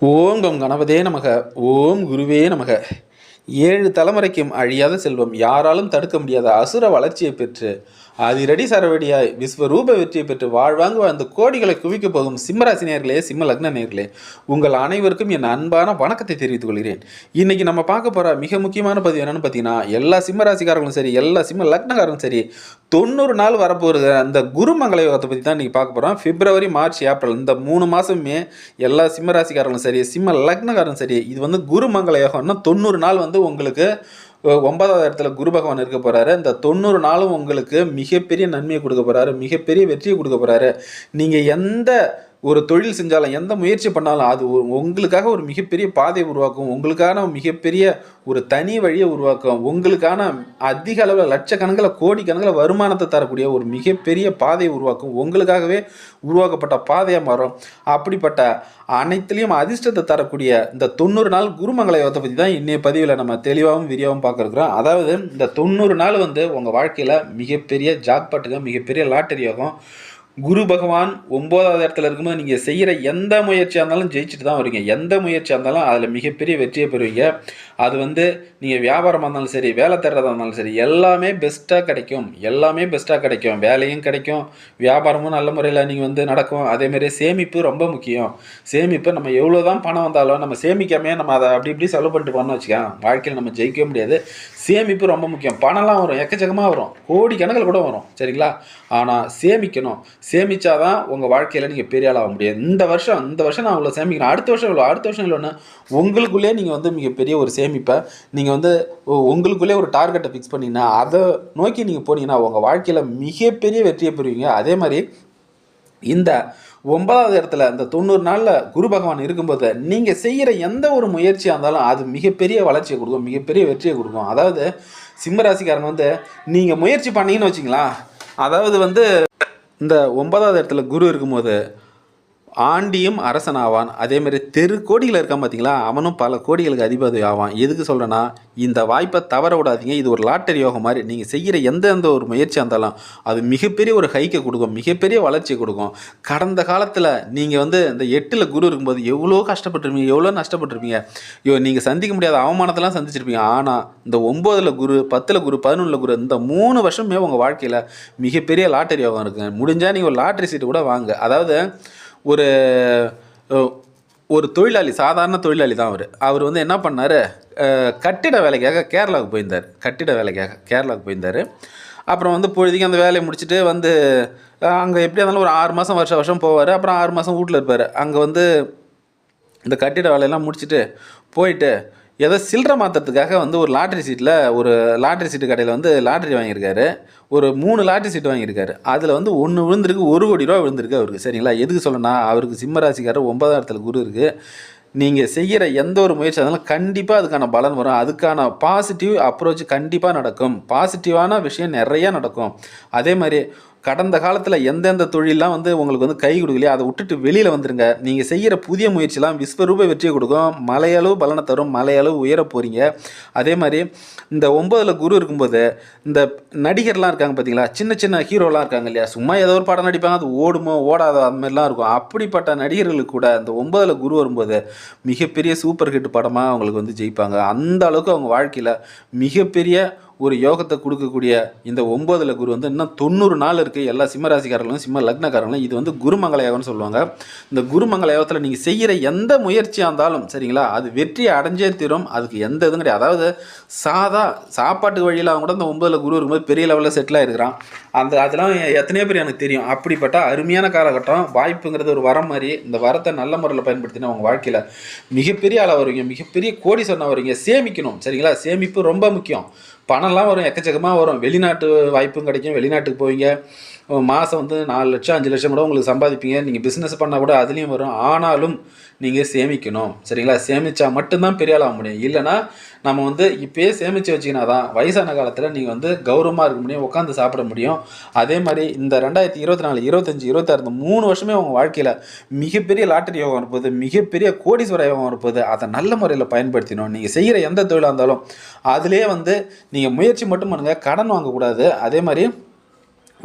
ஓங்கம் கணபதே நமக. ஓம் குருவே நமக. ஏழு தலைமுறைக்கும் அழியாத செல்வம் யாராலும் தடுக்க முடியாத அசுர வளர்ச்சியை பெற்று அதிரடி சரவடியாய் விஸ்வரூப வெற்றியை பெற்று வாழ்வாங்கு வாழ்ந்து கோடிகளை குவிக்கப் போகும் சிம்மராசி நேர்களே சிம்ம லக்ன நேர்களே உங்கள் அனைவருக்கும் என் அன்பான வணக்கத்தை தெரிவித்துக் கொள்கிறேன். இன்னைக்கு நம்ம பார்க்க போகிற மிக முக்கியமான பதிவு என்னன்னு பார்த்தீங்கன்னா எல்லா சிம்மராசிக்காரங்களும் சரி எல்லா சிம்ம லக்னக்காரங்களும் சரி தொண்ணூறு நாள் வரப்போகிற அந்த குருமங்கள யோகத்தை பற்றி தான் இன்றைக்கி பார்க்க போகிறோம் பிப்ரவரி மார்ச் ஏப்ரல் இந்த மூணு மாதமே எல்லா சிம்மராசிக்காரங்களும் சரி சிம்ம லக்னக்காரரும் சரி இது வந்து குருமங்கள யோகம்னா தொண்ணூறு நாள் வந்து உங்களுக்கு ஒன்பதாவது இடத்துல குரு பகவான் இருக்க போகிறாரு இந்த தொண்ணூறு நாளும் உங்களுக்கு மிகப்பெரிய நன்மையை கொடுக்க போகிறாரு மிகப்பெரிய வெற்றியை கொடுக்க போகிறாரு நீங்கள் எந்த ஒரு தொழில் செஞ்சாலும் எந்த முயற்சி பண்ணாலும் அது உங்களுக்காக ஒரு மிகப்பெரிய பாதையை உருவாக்கும் உங்களுக்கான மிகப்பெரிய ஒரு தனி வழியை உருவாக்கும் உங்களுக்கான அதிக அளவில் லட்சக்கணக்கில் கோடிக்கணக்கில் வருமானத்தை தரக்கூடிய ஒரு மிகப்பெரிய பாதையை உருவாக்கும் உங்களுக்காகவே உருவாக்கப்பட்ட பாதையாக மாறும். அப்படிப்பட்ட அனைத்துலேயும் அதிர்ஷ்டத்தை தரக்கூடிய இந்த தொண்ணூறு நாள் குருமங்கள யோகத்தை பற்றி தான் இன்றைய பதிவில் நம்ம தெளிவாகவும் விரிவாகவும் பார்க்குறோம் அதாவது இந்த தொண்ணூறு நாள் வந்து உங்கள் வாழ்க்கையில் மிகப்பெரிய ஜாக்பாட்டுங்க மிகப்பெரிய லாட்டரி யோகம். குரு பகவான் ஒம்போதாவது இடத்துல இருக்கும்போது நீங்கள் செய்கிற எந்த முயற்சியாக இருந்தாலும் ஜெயிச்சுட்டு தான் வருவீங்க. எந்த முயற்சியாக இருந்தாலும் அதில் மிகப்பெரிய வெற்றியை பெறுவீங்க. அது வந்து நீங்கள் வியாபாரமாக இருந்தாலும் சரி வேலை தேடுறதா இருந்தாலும் சரி எல்லாமே பெஸ்ட்டாக கிடைக்கும். எல்லாமே பெஸ்ட்டாக கிடைக்கும். வேலையும் கிடைக்கும். வியாபாரமும் நல்ல முறையில் நீங்கள் வந்து நடக்கும். அதேமாரி சேமிப்பு ரொம்ப முக்கியம். சேமிப்பு நம்ம எவ்வளோ தான் பணம் வந்தாலும் நம்ம சேமிக்காமே நம்ம அதை அப்படி இப்படி செலவு பண்ணிட்டு பண்ணோம் வச்சுக்கோங்க. வாழ்க்கையில் நம்ம ஜெயிக்கவே முடியாது. சேமிப்பு ரொம்ப முக்கியம். பணம்லாம் வரும். எக்கச்சக்கமாக வரும். கோடி கணக்கில் கூட வரும். சரிங்களா? ஆனால் சேமிக்கணும். சேமித்தாதான் உங்கள் வாழ்க்கையில் நீங்கள் பெரிய ஆளாக முடியும். இந்த வருஷம் இந்த வருஷம் நான் இவ்வளோ சேமிக்கணும் அடுத்த வருஷம் இவ்வளோ அடுத்த வருஷம் இல்லைன்னு உங்களுக்குள்ளேயே நீங்கள் வந்து மிகப்பெரிய ஒரு சேமிப்பை நீங்கள் வந்து உங்களுக்குள்ளே ஒரு டார்கெட்டை ஃபிக்ஸ் பண்ணிங்கன்னா அதை நோக்கி நீங்கள் போனீங்கன்னா உங்கள் வாழ்க்கையில் மிகப்பெரிய வெற்றியை பெறுவீங்க. அதே மாதிரி இந்த ஒன்பதாவது இடத்துல இந்த தொண்ணூறு நாளில் குரு பகவான் இருக்கும்போது நீங்கள் செய்கிற எந்த ஒரு முயற்சியாக இருந்தாலும் அது மிகப்பெரிய வளர்ச்சியை கொடுக்கும் மிகப்பெரிய வெற்றியை கொடுக்கும். அதாவது சிம்மராசிக்காரங்க வந்து நீங்கள் முயற்சி பண்ணீங்கன்னு வச்சிங்களா அதாவது வந்து இந்த ஒன்பதாவது இடத்துல குரு இருக்கும்போது ஆண்டியும் அரசன் ஆவான் அதேமாதிரி தெரு கோடிகள் இருக்கான் பார்த்தீங்களா அவனும் பல கோடிகளுக்கு அதிபதி ஆவான். எதுக்கு சொல்கிறேன்னா இந்த வாய்ப்பை தவற விடாதீங்க. இது ஒரு லாட்டரி யோகம் மாதிரி. நீங்கள் செய்கிற எந்த எந்த ஒரு முயற்சியாக இருந்தாலும் அது மிகப்பெரிய ஒரு ஹைக்கை கொடுக்கும். மிகப்பெரிய வளர்ச்சியை கொடுக்கும். கடந்த காலத்தில் நீங்கள் வந்து இந்த எட்டில் குரு இருக்கும்போது எவ்வளோ கஷ்டப்பட்டிருப்பீங்க? எவ்வளோ நஷ்டப்பட்டிருப்பீங்க? ஐயோ நீங்கள் சந்திக்க முடியாத அவமானத்தெல்லாம் சந்திச்சிருப்பீங்க. ஆனால் இந்த ஒம்போதில் குரு பத்தில் குரு பதினொன்றில் குரு இந்த மூணு வருஷமே உங்கள் வாழ்க்கையில் மிகப்பெரிய லாட்டரி யோகம் இருக்குங்க முடிஞ்சால் நீங்கள் ஒரு லாட்டரி சீட்டு கூட வாங்க. அதாவது ஒரு ஒரு தொழிலாளி சாதாரண தொழிலாளி தான் அவர். அவர் வந்து என்ன பண்ணார்? கட்டிட வேலைக்காக கேரளாவுக்கு போயிருந்தார். கட்டிட வேலைக்காக கேரளாவுக்கு போயிருந்தார். அப்புறம் வந்து பொழுதுக்கு அந்த வேலையை முடிச்சுட்டு வந்து அங்கே எப்படியா இருந்தாலும் ஒரு ஆறு மாதம் வருஷம் வருஷம் போவார். அப்புறம் ஆறு மாதம் வீட்டில் இருப்பார். அங்கே வந்து இந்த கட்டிட வேலையெல்லாம் முடிச்சுட்டு போயிட்டு ஏதோ சில்லறை மாற்றுறதுக்காக வந்து ஒரு லாட்ரி சீட்டில் ஒரு லாட்ரி சீட்டு கடையில் வந்து லாட்ரி வாங்கியிருக்காரு. ஒரு மூணு லாட்ரி சீட்டு வாங்கியிருக்காரு. அதில் வந்து ஒன்று விழுந்திருக்கு ஒரு கோடி ரூபா விழுந்திருக்கு அவருக்கு. சரிங்களா? எதுக்கு சொல்லணும்னா அவருக்கு சிம்ம ராசிக்காரர் ஒன்பதாம் இடத்துல குரு இருக்குது நீங்கள் செய்கிற எந்த ஒரு முயற்சி இருந்தாலும் கண்டிப்பாக அதுக்கான பலன் வரும். அதுக்கான பாசிட்டிவ் அப்ரோச் கண்டிப்பாக நடக்கும். பாசிட்டிவான விஷயம் நிறையா நடக்கும். அதே மாதிரி கடந்த காலத்தில் எந்தெந்த தொழிலெலாம் வந்து உங்களுக்கு வந்து கை கொடுக்கலையோ அதை விட்டுட்டு வெளியில் வந்துருங்க. நீங்கள் செய்கிற புதிய முயற்சிலாம் விஸ்வரூப வெற்றியை கொடுக்கும். மலையளவு பலனை தரும். மலையளவு உயர போகிறீங்க அதே மாதிரி இந்த ஒம்பதில் குரு இருக்கும்போது இந்த நடிகர்லாம் இருக்காங்க பார்த்தீங்களா சின்ன சின்ன ஹீரோலாம் இருக்காங்க இல்லையா? சும்மா ஏதோ ஒரு படம் நடிப்பாங்க. அது ஓடுமோ ஓடாதோ அந்த மாதிரிலாம் இருக்கும். அப்படிப்பட்ட நடிகர்களுக்கு கூட இந்த ஒம்பதில் குரு வரும்போது மிகப்பெரிய சூப்பர் ஹிட் படமாக அவங்களுக்கு வந்து ஜெயிப்பாங்க. அந்த அளவுக்கு அவங்க வாழ்க்கையில் மிகப்பெரிய ஒரு யோகத்தை கொடுக்கக்கூடிய இந்த ஒன்பதுல குரு வந்து இன்னும் தொண்ணூறு நாள் இருக்குது எல்லா சிம்மராசிக்காரர்களும் சிம்ம லக்னக்காரங்களும் இது வந்து குருமங்கள யோகம்னு சொல்லுவாங்க. இந்த குருமங்கள யோகத்தில் நீங்கள் செய்கிற எந்த முயற்சியாக இருந்தாலும் சரிங்களா? அது வெற்றியை அடைஞ்சே தீரும். அதுக்கு எந்த இதுவும் கிடையாது. அதாவது சாதா சாப்பாட்டு வழியில் அவங்க கூட இந்த ஒன்பதுல குரு இருக்கும்போது பெரிய லெவலில் செட்டில் இருக்கிறான் அந்த அதெல்லாம் எத்தனையோ பேர் எனக்கு தெரியும். அப்படிப்பட்ட அருமையான காலகட்டம். வாய்ப்புங்கிறது ஒரு வரம் மாதிரி. இந்த வரத்தை நல்ல முறையில் பயன்படுத்தினா உங்கள் வாழ்க்கையில் மிகப்பெரிய ஆளாக வருவீங்க. மிகப்பெரிய கோடி சொன்ன வருவீங்க. சேமிக்கணும் சரிங்களா? சேமிப்பு ரொம்ப முக்கியம். பணம்லாம் வரும் எக்கச்சக்கமாக வரும். வெளிநாட்டு வாய்ப்பும் கிடைக்கும் வெளிநாட்டுக்கு போவீங்க. மாதம் வந்து நாலு லட்சம் அஞ்சு லட்சம் கூட உங்களுக்கு சம்பாதிப்பீங்க. நீங்கள் பிஸ்னஸ் பண்ணால் கூட அதுலேயும் வரும். ஆனாலும் நீங்கள் சேமிக்கணும். சரிங்களா? சேமித்தா மட்டும்தான் பெரிய ஆளாக முடியும். இல்லைன்னா நம்ம வந்து இப்பயே சேமித்து வச்சிங்கன்னா தான் வயசான காலத்தில் நீங்கள் வந்து கௌரவமாக இருக்க முடியும் உட்காந்து சாப்பிட முடியும். அதே மாதிரி இந்த ரெண்டாயிரத்தி இருபத்தி நாலு இருபத்தஞ்சி இருபத்தாறு இந்த மூணு வருஷமே உங்கள் வாழ்க்கையில் மிகப்பெரிய லாட்டரி யோகம் இருப்பது மிகப்பெரிய கோடீஸ்வர யோகம் இருப்பது அதை நல்ல முறையில் பயன்படுத்தினோம் நீங்கள் செய்கிற எந்த தொழிலாக இருந்தாலும் அதிலே வந்து நீங்கள் முயற்சி மட்டும் பண்ணுங்கள் கடன் வாங்கக்கூடாது. அதே மாதிரி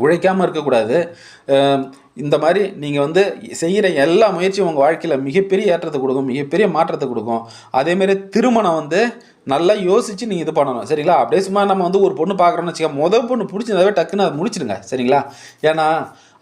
உழைக்காமல் இருக்கக்கூடாது. இந்த மாதிரி நீங்கள் வந்து செய்கிற எல்லா முயற்சியும் உங்கள் வாழ்க்கையில் மிகப்பெரிய ஏற்றத்தை கொடுக்கும் மிகப்பெரிய மாற்றத்தை கொடுக்கும். அதேமாரி திருமணம் வந்து நல்லா யோசித்து நீங்கள் இது பண்ணணும். சரிங்களா? அப்படியே சும்மா நம்ம வந்து ஒரு பொண்ணு பார்க்குறோன்னு வச்சுக்கோங்க. முதல் பொண்ணு பிடிச்சிருந்தாவே டக்குன்னு அதை முடிச்சிடுங்க. சரிங்களா? ஏன்னா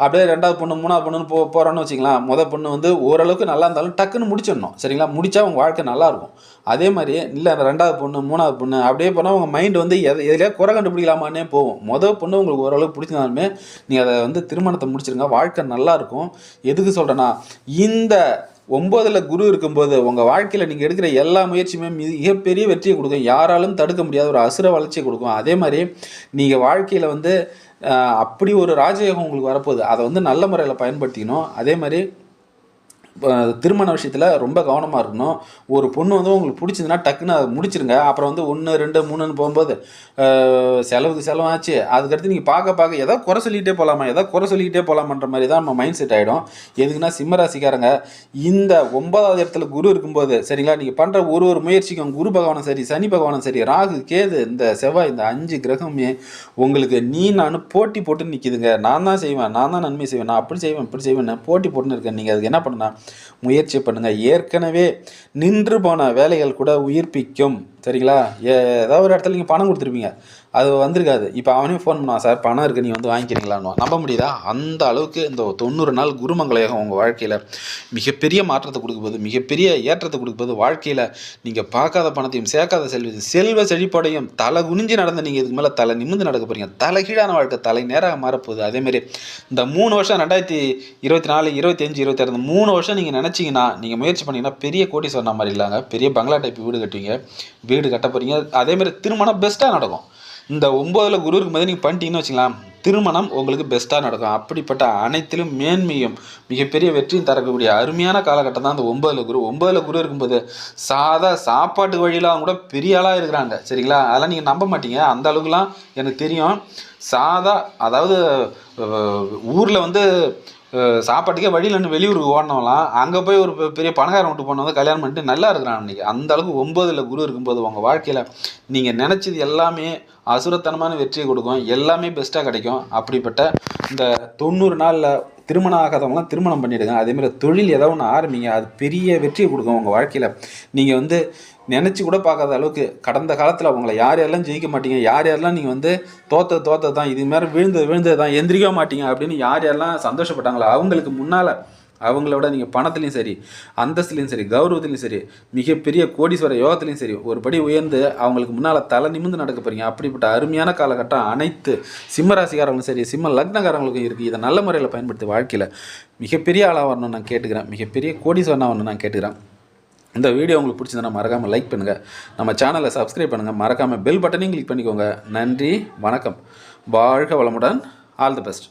அப்படியே ரெண்டாவது பொண்ணு மூணாவது பொண்ணுன்னு போ போகிறோன்னு வச்சுக்கலாம் முத பொண்ணு வந்து ஓரளவுக்கு நல்லா இருந்தாலும் டக்குன்னு முடிச்சிடணும். சரிங்களா? முடிச்சா உங்கள் வாழ்க்கை நல்லாயிருக்கும். அதே மாதிரி இல்லை ரெண்டாவது பொண்ணு மூணாவது பொண்ணு அப்படியே போனால் உங்கள் மைண்ட் வந்து எதை எதுலையா குறை கண்டுபிடிக்கலாமான்னே போகும். மொதல் பொண்ணு உங்களுக்கு ஓரளவுக்கு பிடிச்சிருந்தாலுமே நீங்கள் அதை வந்து திருமணத்தை முடிச்சிருங்க. வாழ்க்கை நல்லாயிருக்கும். எதுக்கு சொல்கிறேன்னா இந்த ஒம்போதில் குரு இருக்கும்போது உங்கள் வாழ்க்கையில் நீங்கள் எடுக்கிற எல்லா முயற்சியுமே மிகப்பெரிய வெற்றியை கொடுக்கும். யாராலும் தடுக்க முடியாத ஒரு அசுர வளர்ச்சியை கொடுக்கும். அதே மாதிரி நீங்கள் வாழ்க்கையில் வந்து அப்படி ஒரு ராஜயோகம் உங்களுக்கு வரப்போகுது. அதை வந்து நல்ல முறையில் பயன்படுத்திக்கணும். அதே மாதிரி திருமண விஷயத்தில் ரொம்ப கவனமாக இருக்கணும். ஒரு பொண்ணு வந்து உங்களுக்கு பிடிச்சதுன்னா டக்குன்னு அதை முடிச்சிருங்க. அப்புறம் வந்து ஒன்று ரெண்டு மூணுன்னு போகும்போது செலவுக்கு செலவாச்சு. அதுக்கடுத்து நீங்கள் பார்க்க பார்க்க ஏதோ குறை சொல்லிகிட்டே போகலாமா எதோ குறை சொல்லிக்கிட்டே போகலாமன்ற மாதிரி தான் நம்ம மைண்ட் செட் ஆகிடும் எதுக்குன்னா சிம்மராசிக்காரங்க இந்த ஒன்பதாவது இடத்துல குரு இருக்கும்போது சரிங்களா? நீங்கள் பண்ணுற ஒரு ஒரு முயற்சிக்கும் குரு பகவானும் சரி சனி பகவானும் சரி ராகு கேது இந்த செவ்வாய் இந்த அஞ்சு கிரகமே உங்களுக்கு நீ நான் போட்டி போட்டு நிற்கிதுங்க நான் தான் செய்வேன் நான் தான் நன்மை செய்வேன் நான் அப்படி செய்வேன் இப்படி செய்வேன் போட்டி போட்டுன்னு இருக்கேன். நீங்கள் அதுக்கு என்ன பண்ணால் முயற்சி பண்ணுங்கள் ஏற்கனவே நின்று போன வேலைகள் கூட உயிர்ப்பிக்கும். சரிங்களா? ஏ- ஏதாவது ஒரு இடத்துல நீங்கள் பணம் கொடுத்துருப்பீங்க. அது வந்திருக்காது. இப்போ அவனே ஃபோன் பண்ணுவான் சார் பணம் இருக்குது நீங்கள் வந்து வாங்கிக்கிறீங்களான்னு நம்ப முடியுதா? அந்த அளவுக்கு இந்த தொண்ணூறு நாள் குருமங்கலயோகம் உங்கள் வாழ்க்கையில் மிகப்பெரிய மாற்றத்தை கொடுக்கும்போது மிகப்பெரிய ஏற்றத்தை கொடுக்கும்போது வாழ்க்கையில் நீங்கள் பார்க்காத பணத்தையும் சேர்க்காத செல்வ செல்வ செழிப்படையும் தலை குனிஞ்சு நடந்த நீங்கள் இதுக்கு மேலே தலை நிமிர்ந்து நடக்க போகிறீங்க தலைகீழான வாழ்க்கை தலை நேராக மாறப்போகுது. அதேமாரி இந்த மூணு வருஷம் ரெண்டாயிரத்தி இருபத்தி நாலு இருபத்தஞ்சு இருபத்தாறு இந்த மூணு வருஷம் நீங்கள் நினச்சிங்கன்னா நீங்கள் முயற்சி பண்ணீங்கன்னா பெரிய கோடி சொன்ன மாதிரி இல்லாங்க. பெரிய பங்களா டைப் வீடு கட்டுவீங்க. வீடு கட்ட போகிறீங்க அதேமாரி திருமணம் பெஸ்ட்டாக நடக்கும். இந்த ஒம்போதில் குரு இருக்கும்போது நீங்கள் பண்ணிட்டீங்கன்னு வச்சுக்கலாம் திருமணம் உங்களுக்கு பெஸ்ட்டாக நடக்கும். அப்படிப்பட்ட அனைத்திலும் மேன்மையும் மிகப்பெரிய வெற்றியும் தரக்கூடிய அருமையான காலகட்டம் தான் அந்த ஒன்பதில் குரு. ஒன்பதில் குரு இருக்கும்போது சாதா சாப்பாட்டு வழியெல்லாம் கூட பெரிய ஆளாக இருக்கிறாங்க. சரிங்களா? அதெல்லாம் நீங்கள் நம்ப மாட்டீங்க. அந்த அளவுக்குலாம் எனக்கு தெரியும். சாதா அதாவது ஊரில் வந்து சாப்பாட்டுக்கே வழியில் நின்று வெளியூருக்கு ஓடினவங்களாம் அங்கே போய் ஒரு பெரிய பணக்காரன் விட்டு போனவங்க கல்யாணம் பண்ணிட்டு நல்லா இருக்கிறான் அன்றைக்கி அந்த அளவுக்கு ஒம்போதில் குரு இருக்கும்போது உங்கள் வாழ்க்கையில் நீங்கள் நினச்சது எல்லாமே அசுரத்தனமான வெற்றியை கொடுக்கும். எல்லாமே பெஸ்ட்டாக கிடைக்கும். அப்படிப்பட்ட இந்த தொண்ணூறு நாளில் திருமணம் ஆகாதவங்களாம் திருமணம் பண்ணிவிடுங்க அதேமாதிரி தொழில் ஏதோ ஒன்று ஆரம்பிங்க. அது பெரிய வெற்றியை கொடுக்கும் உங்கள் வாழ்க்கையில். நீங்கள் வந்து நினச்சி கூட பார்க்காத அளவுக்கு கடந்த காலத்தில் உங்களை யார் யாரெல்லாம் ஜெயிக்க மாட்டீங்க யார் யாரெல்லாம் நீங்கள் வந்து தோத்த தோத்த தான் இது மாதிரி விழுந்தது விழுந்தது தான் எந்திரிக்க மாட்டீங்க அப்படின்னு யார் யாரெல்லாம் சந்தோஷப்பட்டாங்களோ அவங்களுக்கு முன்னால் அவங்களோட நீங்கள் பணத்துலேயும் சரி அந்தஸ்துலேயும் சரி கௌரவத்துலையும் சரி மிகப்பெரிய கோடீஸ்வர யோகத்துலையும் சரி ஒரு படி உயர்ந்து அவங்களுக்கு முன்னால் தலை நிமிர்ந்து நடக்க போறீங்க. அப்படிப்பட்ட அருமையான காலகட்டம் அனைத்து சிம்ம ராசிக்காரங்களும் சரி சிம்ம லக்னக்காரங்களுக்கும் இருக்குது இதை நல்ல முறையில் பயன்படுத்தி வாழ்க்கையில் மிகப்பெரிய ஆளாக வரணும்னு நான் கேட்டுக்கிறேன். மிகப்பெரிய கோடீஸ்வரனாக வரணும்னு நான் கேட்டுக்கிறேன். இந்த வீடியோ உங்களுக்கு பிடிச்சிருந்தா மறக்காமல் லைக் பண்ணுங்கள் நம்ம சேனலை சப்ஸ்கிரைப் பண்ணுங்கள் மறக்காமல் பெல் பட்டனையும் கிளிக் பண்ணிக்கோங்க. நன்றி வணக்கம். வாழ்க வளமுடன். All the best